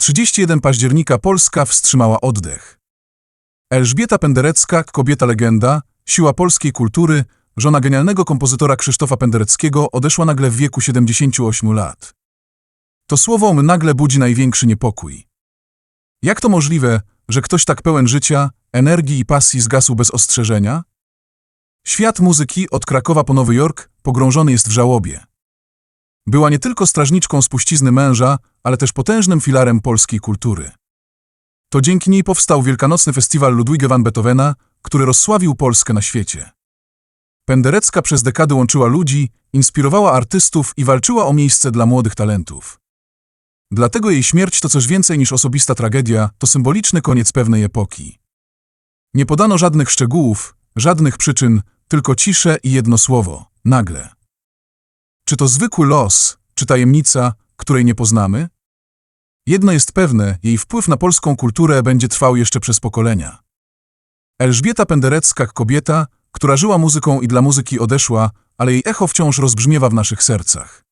31 października Polska wstrzymała oddech. Elżbieta Penderecka, kobieta legenda, siła polskiej kultury, żona genialnego kompozytora Krzysztofa Pendereckiego odeszła nagle w wieku 78 lat. To słowo nagle budzi największy niepokój. Jak to możliwe, że ktoś tak pełen życia, energii i pasji zgasł bez ostrzeżenia? Świat muzyki od Krakowa po Nowy Jork pogrążony jest w żałobie. Była nie tylko strażniczką spuścizny męża, ale też potężnym filarem polskiej kultury. To dzięki niej powstał wielkanocny festiwal Ludwiga van Beethovena, który rozsławił Polskę na świecie. Penderecka przez dekady łączyła ludzi, inspirowała artystów i walczyła o miejsce dla młodych talentów. Dlatego jej śmierć to coś więcej niż osobista tragedia, to symboliczny koniec pewnej epoki. Nie podano żadnych szczegółów, żadnych przyczyn, tylko ciszę i jedno słowo nagle. Czy to zwykły los, czy tajemnica, której nie poznamy? Jedno jest pewne, jej wpływ na polską kulturę będzie trwał jeszcze przez pokolenia. Elżbieta Penderecka, kobieta, która żyła muzyką i dla muzyki odeszła, ale jej echo wciąż rozbrzmiewa w naszych sercach.